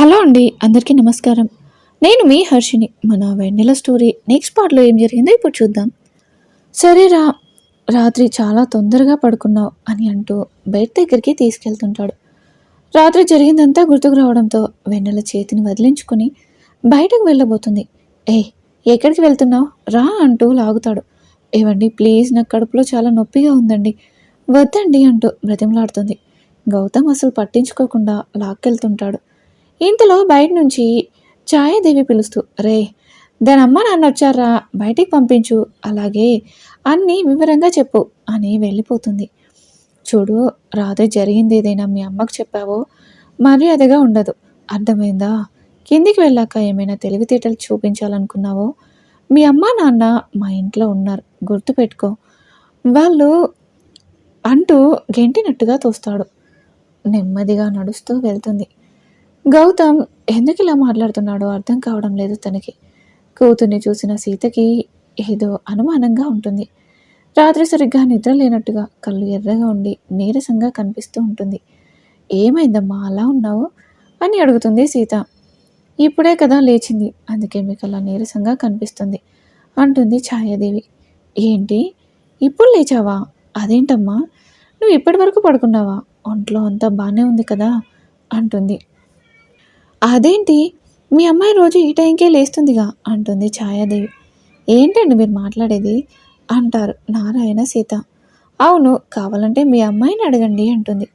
Hello అండి అందరికీ నమస్కారం. నేను మీ హర్షిని మన వెన్నెల స్టోరీ నెక్స్ట్ పార్ట్లో ఏం జరిగిందో ఇప్పుడు చూద్దాం. సరేరా రాత్రి చాలా తొందరగా పడుకున్నావు అని అంటూ బెడ్ దగ్గరికి తీసుకెళ్తుంటాడు. రాత్రి జరిగిందంతా గుర్తుకు రావడంతో వెన్నెల చేతిని వదిలించుకుని బయటకు వెళ్ళబోతుంది. ఏ ఎక్కడికి వెళ్తున్నావు? రా అంటూ లాగుతాడు. ఏవండి ప్లీజ్ నాకు కడుపులో చాలా నొప్పిగా ఉందండి. వద్దండి అంటూ బ్రతిమలాడుతుంది. గౌతమ్ అసలు పట్టించుకోకుండా లాక్కెళ్తుంటాడు. ఇంతలో బయట నుంచి ఛాయాదేవి పిలుస్తూ రే దాని అమ్మ నాన్న వచ్చారా? బయటికి పంపించు. అలాగే అన్నీ వివరంగా చెప్పు అని వెళ్ళిపోతుంది. చూడు రాదే జరిగింది ఏదైనా మీ అమ్మకు చెప్పావో? మర్యాదగా ఉండదు. అర్థమైందా? కిందికి వెళ్ళాక ఏమైనా తెలివితేటలు చూపించాలనుకున్నావో? మీ అమ్మ నాన్న మా ఇంట్లో ఉన్నారు. గుర్తుపెట్టుకో వాళ్ళు అంటూ గెంటినట్టుగా తోస్తాడు. నెమ్మదిగా నడుస్తూ వెళ్తుంది. గౌతమ్ ఎందుకు ఇలా మాట్లాడుతున్నాడో అర్థం కావడం లేదు తనకి. కూతుర్ని చూసిన సీతకి ఏదో అనుమానంగా ఉంటుంది. రాత్రి సరిగ్గా నిద్ర లేనట్టుగా కళ్ళు ఎర్రగా ఉండి నీరసంగా కనిపిస్తూ ఉంటుంది. ఏమైందమ్మా అలా ఉన్నావు? అని అడుగుతుంది సీత. ఇప్పుడే కదా లేచింది అందుకే మీకు అలా నీరసంగా కనిపిస్తుంది అంటుంది ఛాయాదేవి. ఏంటి? ఇప్పుడు లేచావా? అదేంటమ్మా? నువ్వు ఇప్పటి వరకు పడుకున్నావా? ఒంట్లో అంతా బాగానే ఉంది కదా అంటుంది. అదేంటి? మీ అమ్మాయి రోజు ఈ టైంకే లేస్తుందిగా అంటుంది ఛాయాదేవి. ఏంటండి మీరు మాట్లాడేది? అంటారు నారాయణ సీత. అవును కావాలంటే మీ అమ్మాయిని అడగండి అంటుంది.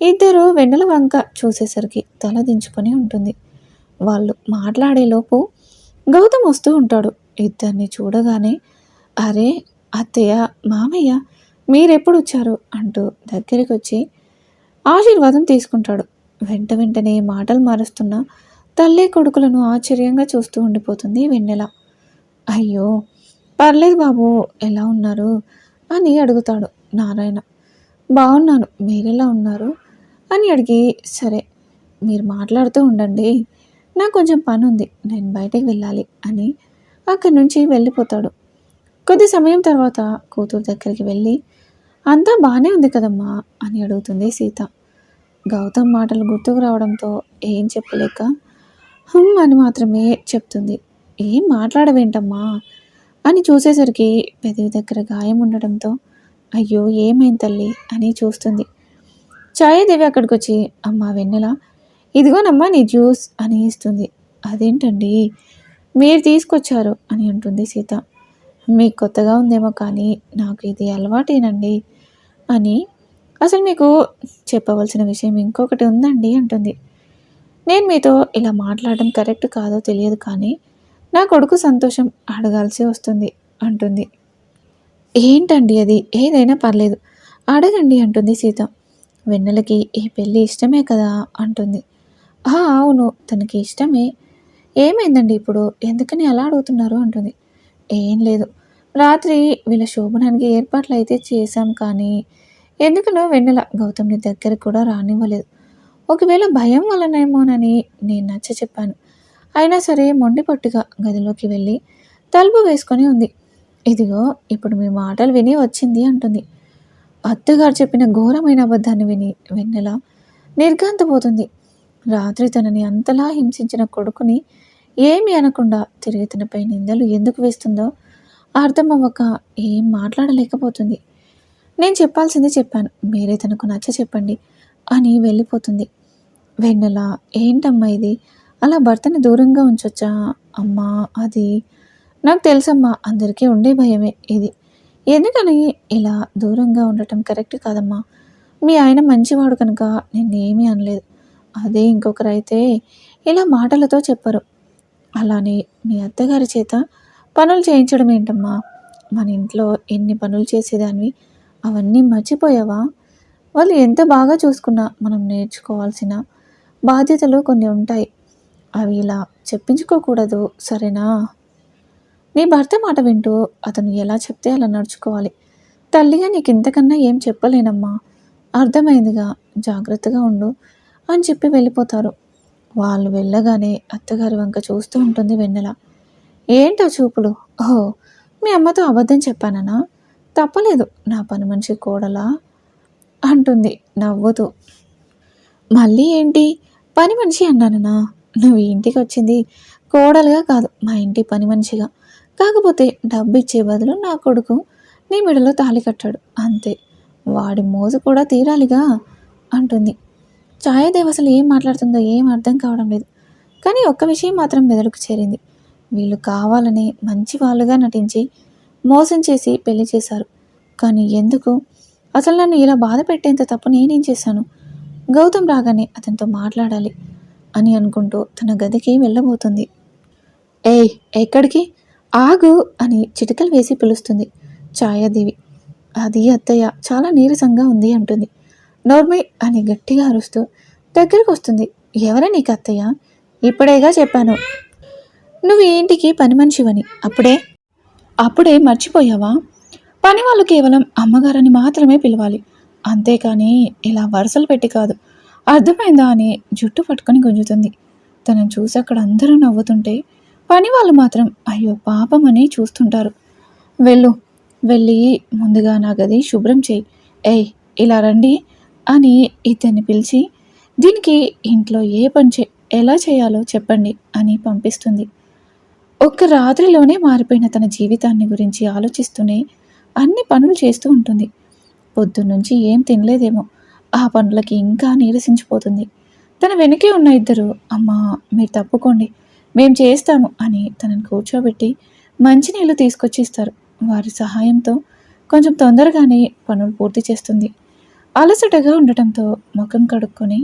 ఇద్దరు వెన్నెల వంక చూసేసరికి తల దించుకొని ఉంటుంది. వాళ్ళు మాట్లాడేలోపు గౌతమ్ వస్తూ ఉంటాడు. ఇద్దరిని చూడగానే అరే అత్తయ్య మామయ్య మీరెప్పుడు వచ్చారు? అంటూ దగ్గరికి వచ్చి ఆశీర్వాదం తీసుకుంటాడు. వెంట వెంటనే మాటలు మారుస్తున్న తల్లి కొడుకులను ఆశ్చర్యంగా చూస్తూ ఉండిపోతుంది వెన్నెల. అయ్యో పర్లేదు బాబు ఎలా ఉన్నారు? అని అడుగుతాడు నారాయణ. బాగున్నాను మీరెలా ఉన్నారు? అని అడిగి సరే మీరు మాట్లాడుతూ ఉండండి. నాకు కొంచెం పని ఉంది నేను బయటకు వెళ్ళాలి అని అక్కడి నుంచి వెళ్ళిపోతాడు. కొద్ది సమయం తర్వాత కూతురు దగ్గరికి వెళ్ళి అంతా బాగానే ఉంది కదమ్మా అని అడుగుతుంది సీత. గౌతమ్ మాటలు గుర్తుకు రావడంతో ఏం చెప్పలేక హమ్ అని మాత్రమే చెప్తుంది. ఏం మాట్లాడవేంటమ్మా? అని చూసేసరికి పెదవి దగ్గర గాయం ఉండడంతో అయ్యో ఏమైంది తల్లి? అని చూస్తుంది. ఛాయాదేవి అక్కడికి వచ్చి అమ్మ వెన్నెల ఇదిగోనమ్మా నీ జ్యూస్ అని ఇస్తుంది. అదేంటండి? మీరు తీసుకొచ్చారు అని అంటుంది సీత. మీకు కొత్తగా ఉందేమో కానీ నాకు ఇది అలవాటేనండి అని అసలు మీకు చెప్పవలసిన విషయం ఇంకొకటి ఉందండి అంటుంది. నేను మీతో ఇలా మాట్లాడడం కరెక్ట్ కాదో తెలియదు కానీ నా కొడుకు సంతోషం అడగాల్సి వస్తుంది అంటుంది. ఏంటండి అది? ఏదైనా పర్లేదు. అడగండి అంటుంది సీత. వెన్నెలకి ఈ పెళ్ళి ఇష్టమే కదా అంటుంది. "ఆ, అవును తనకి ఇష్టమే. ఏమైందండి ఇప్పుడు? ఎందుకని అలా అడుగుతున్నారు అంటుంది. ఏం లేదు. రాత్రి వీళ్ళ శోభనానికి ఏర్పాట్లు అయితే చేశాం కానీ ఎందుకనో వెన్నెల? గౌతమ్ని దగ్గర కూడా రానివ్వలేదు. ఒకవేళ భయం వలనేమోనని నేను నచ్చ చెప్పాను. అయినా సరే మొండి పట్టుగా గదిలోకి వెళ్ళి తలుపు వేసుకొని ఉంది. ఇదిగో ఇప్పుడు మీ మాటలు విని వచ్చింది అంటుంది. అత్తగారు చెప్పిన ఘోరమైన అబద్ధాన్ని విని వెన్నెల నిర్గాంతపోతుంది రాత్రి తనని అంతలా హింసించిన కొడుకుని ఏమి అనకుండా తిరిగి తనపై నిందలు ఎందుకు వేస్తుందో అర్థం అవ్వక ఏం మాట్లాడలేకపోతుంది. నేను చెప్పాల్సింది చెప్పాను. మీరే తనకు నచ్చ చెప్పండి అని వెళ్ళిపోతుంది. వెన్నెల ఏంటమ్మా ఇది? అలా భర్తని దూరంగా ఉంచొచ్చా? అమ్మా అది నాకు తెలుసమ్మా అందరికీ ఉండే భయమే ఇది. ఎందుకని ఇలా దూరంగా ఉండటం కరెక్ట్ కాదమ్మా? మీ ఆయన మంచివాడు కనుక నేనేమీ అనలేదు. అదే ఇంకొకరైతే ఇలా మాటలతో చెప్పరు. అలానే మీ అత్తగారి చేత పనులు చేయించడం ఏంటమ్మా మన ఇంట్లో ఎన్ని పనులు చేసేదానివి? అవన్నీ మర్చిపోయావా? వాళ్ళు ఎంత బాగా చూసుకున్నా మనం నేర్చుకోవాల్సిన బాధ్యతలు కొన్ని ఉంటాయి. అవి ఇలా చెప్పించుకోకూడదు సరేనా? నీ భర్త మాట వింటూ అతను ఎలా చెప్తే అలా నడుచుకోవాలి. తల్లిగా నీకు ఇంతకన్నా ఏం చెప్పలేనమ్మా. అర్థమైందిగా జాగ్రత్తగా ఉండు అని చెప్పి వెళ్ళిపోతారు. వాళ్ళు వెళ్ళగానే అత్తగారి వంక చూస్తూ ఉంటుంది వెన్నెల. ఏంటో చూపులు? ఓహో మీ అమ్మతో అబద్ధం చెప్పాననా? తప్పలేదు. నా పని మనిషి కోడలా? అంటుంది. నవ్వుతూ. మళ్ళీ ఏంటి? పని మనిషి అన్నానన్నా నువ్వు ఇంటికి వచ్చింది కోడలుగా కాదు మా ఇంటి పని మనిషిగా. కాకపోతే డబ్బు ఇచ్చే బదులు నా కొడుకు నీ మెడలో తాళి కట్టాడు. అంతే. వాడి మోజు కూడా తీరాలిగా? అంటుంది. ఛాయాదేవి అసలు ఏం మాట్లాడుతుందో ఏం అర్థం కావడం లేదు. కానీ ఒక్క విషయం మాత్రం మెదడుకు చేరింది. వీళ్ళు కావాలని మంచి వాళ్ళుగా నటించి మోసం చేసి పెళ్ళి చేశారు. కానీ ఎందుకు? అసలు నన్ను ఇలా బాధ పెట్టేంత తప్పు నేనేం చేశాను? గౌతమ్ రాగానే అతనితో మాట్లాడాలి అని అనుకుంటూ తన గదికి వెళ్ళబోతుంది. ఏయ్ ఎక్కడికి? ఆగు అని చిటికలు వేసి పిలుస్తుంది ఛాయాదేవి. అది అత్తయ్య చాలా నీరసంగా ఉంది అంటుంది. నోర్మి అని గట్టిగా అరుస్తూ దగ్గరకు వస్తుంది. ఎవరే నీకు అత్తయ్య? ఇప్పుడేగా చెప్పాను. నువ్వు ఇంటికి పని మనిషివని. అప్పుడే? అప్పుడే మర్చిపోయావా? పని వాళ్ళు కేవలం అమ్మగారని మాత్రమే పిలవాలి. అంతేకాని ఇలా వరుసలు పెట్టి కాదు. అర్థమైందా అని జుట్టు పట్టుకొని గుంజుతుంది. తనను చూసి అక్కడ అందరూ నవ్వుతుంటే పని వాళ్ళు మాత్రం అయ్యో పాపం అని చూస్తుంటారు. వెళ్ళు వెళ్ళి ముందుగా నా గది శుభ్రం చేయి. ఏయ్ ఇలా రండి అని ఇతన్ని పిలిచి దీనికి ఇంట్లో ఏ పని చే ఎలా చేయాలో చెప్పండి అని పంపిస్తుంది. ఒక్క రాత్రిలోనే మారిపోయిన తన జీవితాన్ని గురించి ఆలోచిస్తూనే అన్ని పనులు చేస్తూ ఉంటుంది. పొద్దున్నుంచి ఏం తినలేదేమో. ఆ పనులకి ఇంకా నీరసించిపోతుంది. తన వెనకే ఉన్న ఇద్దరు అమ్మా మీరు తప్పుకోండి. మేం చేస్తాము అని తనని కూర్చోబెట్టి మంచినీళ్ళు తీసుకొచ్చి ఇస్తారు వారి సహాయంతో కొంచెం తొందరగానే పనులు పూర్తి చేస్తుంది. అలసటగా ఉండటంతో ముఖం కడుక్కొని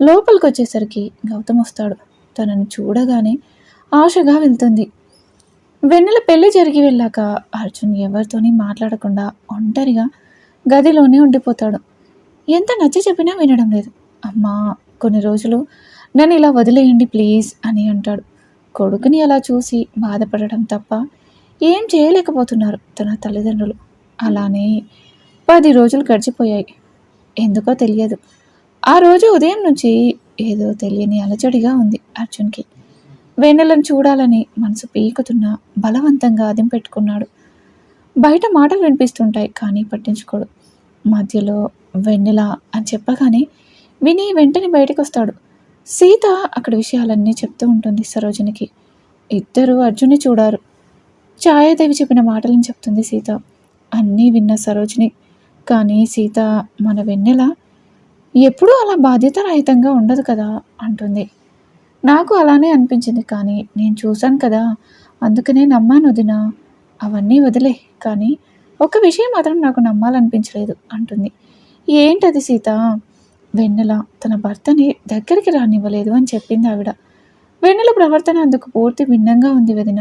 లోపలికి వచ్చేసరికి గౌతమ్ వస్తాడు. తనను చూడగానే ఆశగా వెళ్తుంది. వెన్నెల పెళ్ళి జరిగి వెళ్ళాక అర్జున్ ఎవరితోని మాట్లాడకుండా ఒంటరిగా గదిలోనే ఉండిపోతాడు. ఎంత నచ్చి చెప్పినా వినడం లేదు. అమ్మా కొన్ని రోజులు నన్ను ఇలా వదిలేయండి ప్లీజ్ అని అంటాడు. కొడుకుని అలా చూసి బాధపడడం తప్ప ఏం చేయలేకపోతున్నారు తన తల్లిదండ్రులు. అలానే పది రోజులు గడిచిపోయాయి. ఎందుకో తెలియదు. ఆ రోజు ఉదయం నుంచి ఏదో తెలియని అలచడిగా ఉంది అర్జున్కి. వెన్నెలను చూడాలని మనసు పీకుతున్న బలవంతంగా అదిం పెట్టుకున్నాడు. బయట మాటలు వినిపిస్తుంటాయి కానీ పట్టించుకోడు. మధ్యలో వెన్నెల అని చెప్పగానే విని వెంటనే బయటకు వస్తాడు సీత అక్కడ విషయాలన్నీ చెప్తూ ఉంటుంది సరోజనికి. ఇద్దరు అర్జున్ని చూడారు. ఛాయాదేవి చెప్పిన మాటలను చెప్తుంది సీత. అన్నీ విన్న సరోజిని. కానీ సీత మన వెన్నెల ఎప్పుడూ అలా బాధ్యతారహితంగా ఉండదు కదా అంటుంది. నాకు అలానే అనిపించింది కానీ నేను చూశాను కదా అందుకనే నమ్మాను వదిన. అవన్నీ వదిలే కానీ ఒక విషయం మాత్రం నాకు నమ్మాలనిపించలేదు అంటుంది. ఏంటది సీత? వెన్నెల తన భర్తని దగ్గరికి రానివ్వలేదు అని చెప్పింది ఆవిడ. వెన్నెల ప్రవర్తన అందుకు పూర్తి భిన్నంగా ఉంది వదిన.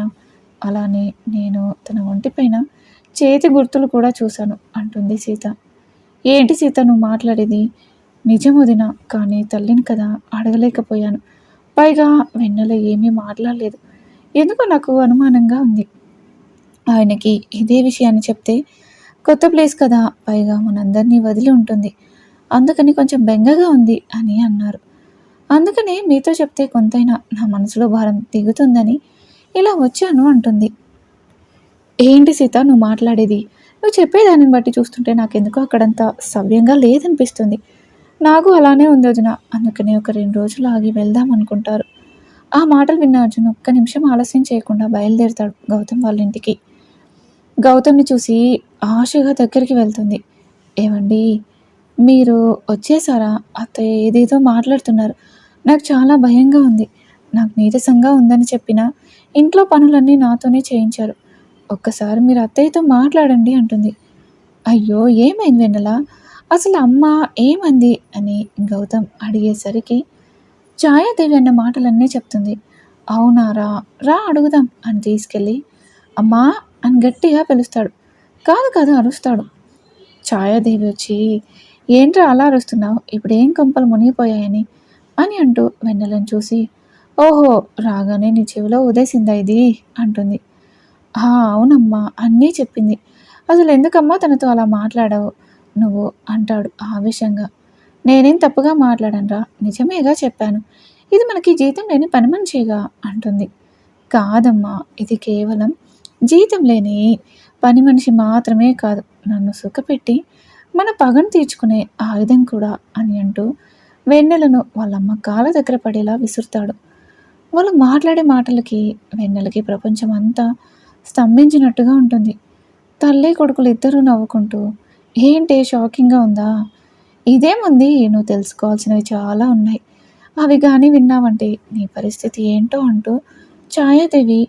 అలానే నేను తన ఒంటిపైన చేతి గుర్తులు కూడా చూశాను అంటుంది సీత. ఏంటి సీత నువ్వు మాట్లాడేది? నిజం వదిన కానీ తల్లిని కదా అడగలేకపోయాను. పైగా వెన్నెల ఏమీ మాట్లాడలేదు. ఎందుకో నాకు అనుమానంగా ఉంది. ఆయనకి ఇదే విషయాన్ని చెప్తే కొత్త ప్లేస్ కదా పైగా మనందరినీ వదిలి ఉంటుంది. అందుకని కొంచెం బెంగగా ఉంది అని అన్నారు. అందుకనే మీతో చెప్తే కొంతైనా నా మనసులో భారం దిగుతుందని ఇలా వచ్చాను అంటుంది. ఏంటి సీత నువ్వు మాట్లాడేది? నువ్వు చెప్పేదాన్ని బట్టి చూస్తుంటే నాకెందుకో అక్కడంతా సవ్యంగా లేదనిపిస్తుంది. నాకు అలానే ఉంది అర్జున. అందుకనే ఒక రెండు రోజులు ఆగి వెళ్దాం అనుకుంటారు. ఆ మాటలు విన్న అర్జున్ ఒక్క నిమిషం ఆలస్యం చేయకుండా బయలుదేరుతాడు గౌతమ్ వాళ్ళ ఇంటికి. గౌతమ్ని చూసి ఆశగా దగ్గరికి వెళ్తుంది. ఏమండి మీరు వచ్చేసారా? అత్తయ్య ఏదేదో మాట్లాడుతున్నారు. నాకు చాలా భయంగా ఉంది. నాకు నీరసంగా ఉందని చెప్పిన ఇంట్లో పనులన్నీ నాతోనే చేయించారు. ఒక్కసారి మీరు అత్తయ్యతో మాట్లాడండి అంటుంది. అయ్యో ఏమైంది వెన్నెల? అసలు అమ్మ ఏమంది అని గౌతమ్ అడిగేసరికి ఛాయాదేవి అన్న మాటలన్నీ చెప్తుంది. అవునా రా రా అడుగుదాం అని తీసుకెళ్ళి అమ్మా అని గట్టిగా పిలుస్తాడు. కాదు కాదు అరుస్తాడు. ఛాయాదేవి వచ్చి ఏంట్రా అలా అరుస్తున్నావు? ఇప్పుడు ఏం కొంపలు మునిగిపోయాయని అని అంటూ వెన్నెలను చూసి ఓహో రాగానే నీ చెవిలో ఉదేసిందా ఇది? అంటుంది. "ఆ, అవునమ్మా అన్నీ చెప్పింది. అసలు ఎందుకమ్మా తనతో అలా మాట్లాడావు? నువ్వు అంటాడు ఆవేశంగా. నేనేం తప్పుగా మాట్లాడనురా? నిజమేగా చెప్పాను. ఇది మనకి జీతం లేని పని మనిషిగా అంటుంది. కాదమ్మా ఇది కేవలం జీతం లేని పని మనిషి మాత్రమే కాదు. నన్ను సుఖపెట్టి మన పగను తీర్చుకునే ఆయుధం కూడా అని అంటూ వెన్నెలను వాళ్ళమ్మ కాళ్ళ దగ్గర పడేలా విసురుతాడు. వాళ్ళు మాట్లాడే మాటలకి వెన్నెలకి ప్రపంచం అంతా స్తంభించినట్టుగా ఉంటుంది. తల్లి కొడుకులు ఇద్దరూ నవ్వుకుంటూ ఏంటి? షాకింగ్గా ఉందా? ఇదేముంది? నువ్వు తెలుసుకోవాల్సినవి చాలా ఉన్నాయి. అవి కానీ విన్నావంటే నీ పరిస్థితి ఏంటో అంటూ ఛాయాదేవి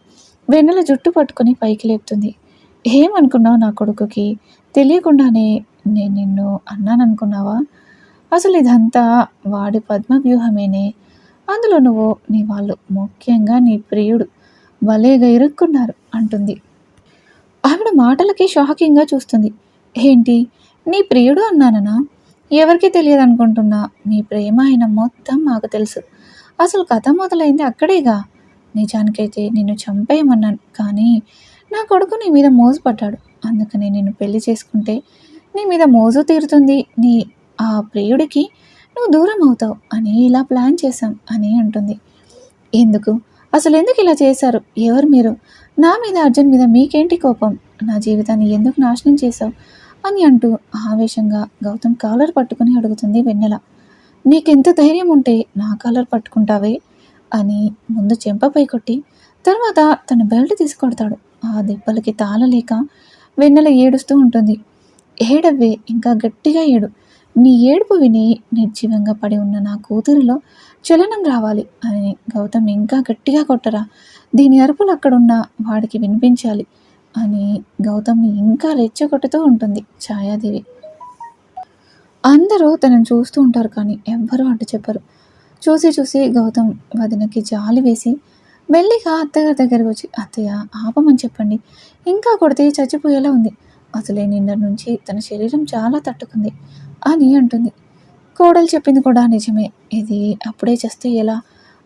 వెన్నెల జుట్టు పట్టుకొని పైకి లేపుతుంది. ఏమనుకున్నావు నా కొడుకుకి? తెలియకుండానే నేను నిన్ను అన్నాననుకున్నావా? అసలు ఇదంతా వాడి పద్మ వ్యూహమేనే అందులో నువ్వు నీ వాళ్ళు ముఖ్యంగా నీ ప్రియుడు భలేగా ఇరుక్కున్నారు అంటుంది. ఆవిడ మాటలకి షాకింగ్గా చూస్తుంది. ఏంటి? నీ ప్రియుడు అన్నాననా? ఎవరికి తెలియదు అనుకుంటున్నా నీ ప్రేమ ఆయన మొత్తం మాకు తెలుసు. అసలు కథ మొదలైంది అక్కడేగా. నిజానికైతే నిన్ను చంపేయమన్నాను కానీ నా కొడుకు నీ మీద మోజు పడ్డాడు అందుకనే నిన్ను పెళ్ళి చేసుకుంటే నీ మీద మోజు తీరుతుంది. నీ ఆ ప్రియుడికి నువ్వు దూరం అవుతావు అని ఇలా ప్లాన్ చేశాం అని అంటుంది. ఎందుకు? అసలు ఎందుకు ఇలా చేశారు? ఎవరు మీరు? నా మీద అర్జున్ మీద మీకేంటి కోపం? నా జీవితాన్ని ఎందుకు నాశనం చేశావు? అని అంటూ ఆవేశంగా గౌతమ్ కాలర్ పట్టుకుని అడుగుతుంది వెన్నెల. నీకెంత ధైర్యం ఉంటే నా కాలర్ పట్టుకుంటావే అని ముందు చెంపపై కొట్టి తర్వాత తన బెల్ట్ తీసుకొడతాడు. ఆ దెబ్బలకి తాళలేక వెన్నెల ఏడుస్తూ ఉంటుంది. ఏడవ్వే ఇంకా గట్టిగా ఏడు. నీ ఏడుపు విని నిర్జీవంగా పడి ఉన్న నా కూతురిలో చలనం రావాలి అని గౌతమ్ ఇంకా గట్టిగా కొట్టరా. దీని అరుపులు అక్కడున్న వాడికి వినిపించాలి. అని గౌతమ్ని ఇంకా రెచ్చగొట్టుతూ ఉంటుంది ఛాయాదేవి. అందరూ తనను చూస్తూ ఉంటారు కానీ ఎవ్వరూ అడ్డు చెప్పరు. చూసి చూసి గౌతమ్ వదినకి జాలి వేసి మెల్లిగా అత్తగారి దగ్గరకు వచ్చి అత్తయ్య ఆపమని చెప్పండి. ఇంకా కొడితే చచ్చిపోయేలా ఉంది. అసలే నిన్న నుంచి తన శరీరం చాలా తట్టుకుంది అని అంటుంది. కోడలు చెప్పింది కూడా నిజమే. ఇది అప్పుడే చేస్తే ఎలా?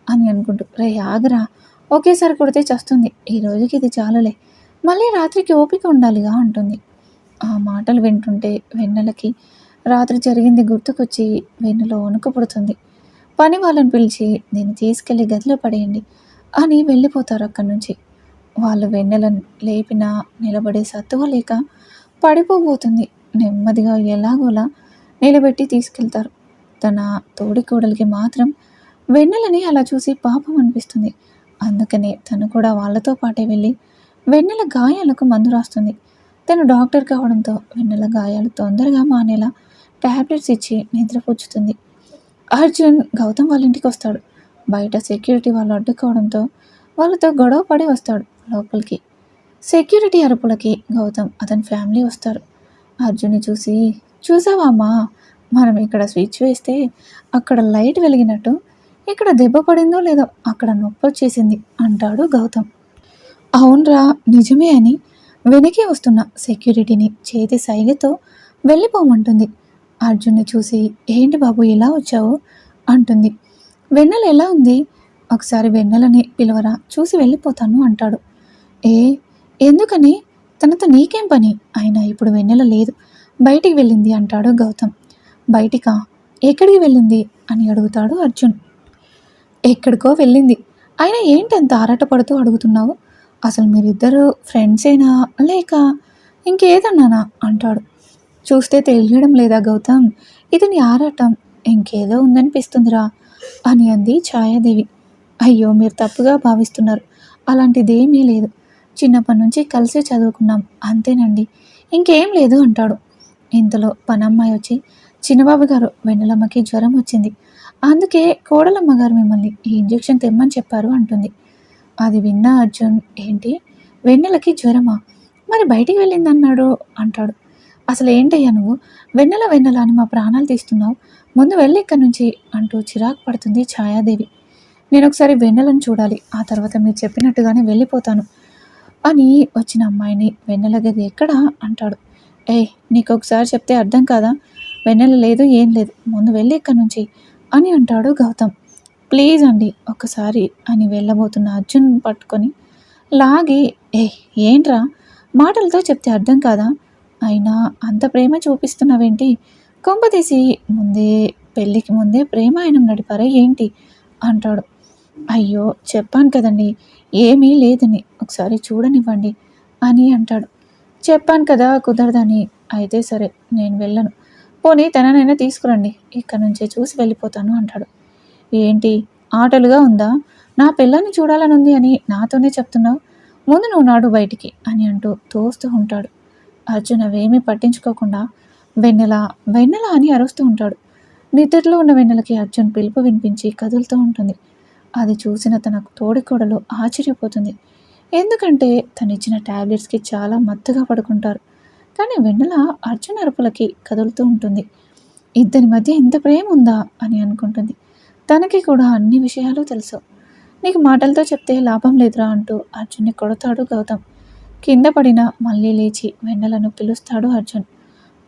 అని అనుకుంటూ రే ఆగరా. ఒకేసారి కొడితే చస్తుంది. ఈ రోజుకి ఇది చాలులే. మళ్ళీ రాత్రికి ఓపిక ఉండాలిగా అంటుంది. ఆ మాటలు వింటుంటే వెన్నెలకి రాత్రి జరిగింది గుర్తుకొచ్చి వెన్నెలో వణుకు పుడుతుంది. పని వాళ్ళని పిలిచి నేను తీసుకెళ్ళి గదిలో పడేయండి అని వెళ్ళిపోతారు అక్కడి నుంచి. వాళ్ళు వెన్నెలను లేపినా నిలబడే సత్తువ లేక పడిపోబోతుంది. నెమ్మదిగా ఎలాగోలా నిలబెట్టి తీసుకెళ్తారు. తన తోడికోడలికి మాత్రం వెన్నెలని అలా చూసి పాపం అనిపిస్తుంది. అందుకనే తను కూడా వాళ్ళతో పాటే వెళ్ళి వెన్నెల గాయాలకు మందు రాస్తుంది. తను డాక్టర్ కావడంతో వెన్నెల గాయాలు తొందరగా మానేలా ట్యాబ్లెట్స్ ఇచ్చి నిద్రపుచ్చుతుంది అర్జున్ గౌతమ్ వాళ్ళ ఇంటికి వస్తాడు. బయట సెక్యూరిటీ వాళ్ళు అడ్డుకోవడంతో వాళ్ళతో గొడవ పడి వస్తాడు లోపలికి. సెక్యూరిటీ అరుపులకి గౌతమ్ అతని ఫ్యామిలీ వస్తారు. అర్జున్ని చూసి చూసావా మనం ఇక్కడ స్విచ్ వేస్తే అక్కడ లైట్ వెలిగినట్టు ఇక్కడ దెబ్బ పడిందో లేదో అక్కడ నొప్పి వచ్చేసింది అంటాడు గౌతమ్. అవునరా నిజమే అని వెనకే వస్తున్న సెక్యూరిటీని చేతి సైగతో వెళ్ళిపోమంటుంది. అర్జున్ని చూసి ఏంటి బాబు ఇలా వచ్చావు? అంటుంది. వెన్నెల ఎలా ఉంది? ఒకసారి వెన్నెలని పిలవరా చూసి వెళ్ళిపోతాను అంటాడు. ఏ ఎందుకని? తనతో నీకేం పని? అయినా ఇప్పుడు వెన్నెల లేదు. బయటికి వెళ్ళింది అంటాడు గౌతమ్. బయటికా? ఎక్కడికి వెళ్ళింది? అని అడుగుతాడు అర్జున్. ఎక్కడికో వెళ్ళింది. అయినా ఏంటి అంత ఆరాటపడుతూ అడుగుతున్నావు? అసలు మీరిద్దరు ఫ్రెండ్సేనా? లేక ఇంకేదన్నానా? అంటాడు. చూస్తే తెలియడం లేదా గౌతమ్? ఇది నీ ఆరాటం. ఇంకేదో ఉందనిపిస్తుందిరా అని అంది ఛాయాదేవి. అయ్యో మీరు తప్పుగా భావిస్తున్నారు. అలాంటిదేమీ లేదు. చిన్నప్పటి నుంచి కలిసి చదువుకున్నాం. అంతేనండి. ఇంకేం లేదు అంటాడు. ఇంతలో పనమ్మాయి వచ్చి చిన్నబాబు గారు వెన్నెలమ్మకి జ్వరం వచ్చింది. అందుకే కోడలమ్మ గారు మిమ్మల్ని ఈ ఇంజెక్షన్ తెమ్మని చెప్పారు అంటుంది. అది విన్న అర్జున్ ఏంటి? వెన్నెలకి జ్వరమా? మరి బయటికి వెళ్ళిందన్నాడు అంటాడు. అసలు ఏంటయ్యా నువ్వు? వెన్నెల వెన్నెల అని మా ప్రాణాలు తీస్తున్నావు. ముందు వెళ్ళి ఇక్కడి నుంచి అంటూ చిరాకు పడుతుంది ఛాయాదేవి. నేను ఒకసారి వెన్నెలను చూడాలి. ఆ తర్వాత మీరు చెప్పినట్టుగానే వెళ్ళిపోతాను అని వచ్చిన అమ్మాయిని వెన్నెల గది ఎక్కడ? అంటాడు. ఏ నీకు ఒకసారి చెప్తే అర్థం కాదా? వెన్నెల లేదు ఏం లేదు. ముందు వెళ్ళి ఇక్కడి నుంచి అని అంటాడు గౌతమ్. ప్లీజ్ అండి ఒక్కసారి అని వెళ్ళబోతున్న అర్జున్ పట్టుకొని లాగి ఏ ఏంట్రా? మాటలతో చెప్తే అర్థం కాదా? అయినా అంత ప్రేమ చూపిస్తున్నావేంటి? కొంపదీసి ముందే పెళ్ళికి ముందే ప్రేమ ఆయన నడిపారా ఏంటి? అంటాడు. అయ్యో చెప్పాను కదండి ఏమీ లేదని ఒకసారి చూడనివ్వండి అని అంటాడు. చెప్పాను కదా కుదరదని అయితే సరే నేను వెళ్ళను. పోనీ తననైనా తీసుకురండి ఇక్కడ నుంచే చూసి వెళ్ళిపోతాను అంటాడు. ఏంటి? ఆటలుగా ఉందా? నా పిల్లని చూడాలని ఉంది అని నాతోనే చెప్తున్నావు. ముందు నువ్వు నాడు బయటికి అని అంటూ తోస్తూ ఉంటాడు. అర్జున్ అవేమీ పట్టించుకోకుండా వెన్నెల వెన్నెల అని అరుస్తూ ఉంటాడు. నిద్రలో ఉన్న వెన్నెలకి అర్జున్ పిలుపు వినిపించి కదులుతూ ఉంటుంది. అది చూసిన తన తోడికోడలు ఆశ్చర్యపోతుంది. ఎందుకంటే తను ఇచ్చిన ట్యాబ్లెట్స్కి చాలా మత్తుగా పడుకుంటారు. కానీ వెన్నెల అర్జున్ అరుపులకి కదులుతూ ఉంటుంది. ఇద్దరి మధ్య ఎంత ప్రేమ ఉందా అని అనుకుంటుంది. తనకి కూడా అన్ని విషయాలు తెలుసు. నీకు మాటలతో చెప్తే లాభం లేదురా అంటూ అర్జున్ని కొడతాడు గౌతమ్. కింద పడిన మళ్ళీ లేచి వెన్నెలను పిలుస్తాడు అర్జున్.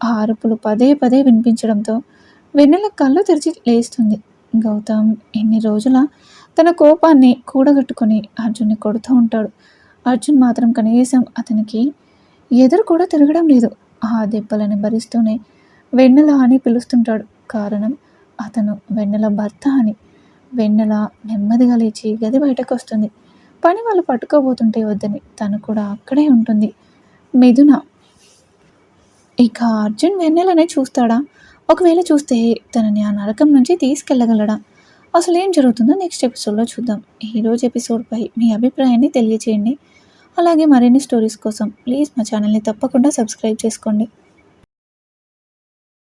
ఆ అరుపులు పదే పదే వినిపించడంతో వెన్నెల కళ్ళు తెరిచి లేస్తుంది. గౌతమ్ ఎన్ని రోజుల తన కోపాన్ని కూడగట్టుకొని అర్జున్ని కొడుతూ ఉంటాడు. అర్జున్ మాత్రం కనీసం అతనికి ఎదురు కూడా తిరగడం లేదు. ఆ దెబ్బలని భరిస్తూనే వెన్నెల అని పిలుస్తుంటాడు. కారణం అతను వెన్నెల భర్త అని. వెన్నెల నెమ్మదిగా లేచి గది బయటకు వస్తుంది పని వాళ్ళు పట్టుకోబోతుంటే వద్దని తను కూడా అక్కడే ఉంటుంది. మిథున ఇక అర్జున్ వెన్నెలనే చూస్తాడా? ఒకవేళ చూస్తే తనని ఆ నరకం నుంచి తీసుకెళ్ళగలడా? అసలు ఏం జరుగుతుందో నెక్స్ట్ ఎపిసోడ్లో చూద్దాం. ఈరోజు ఎపిసోడ్పై మీ అభిప్రాయాన్ని తెలియచేయండి. అలాగే మరిన్ని స్టోరీస్ కోసం ప్లీజ్ మా ఛానల్ని తప్పకుండా సబ్స్క్రైబ్ చేసుకోండి.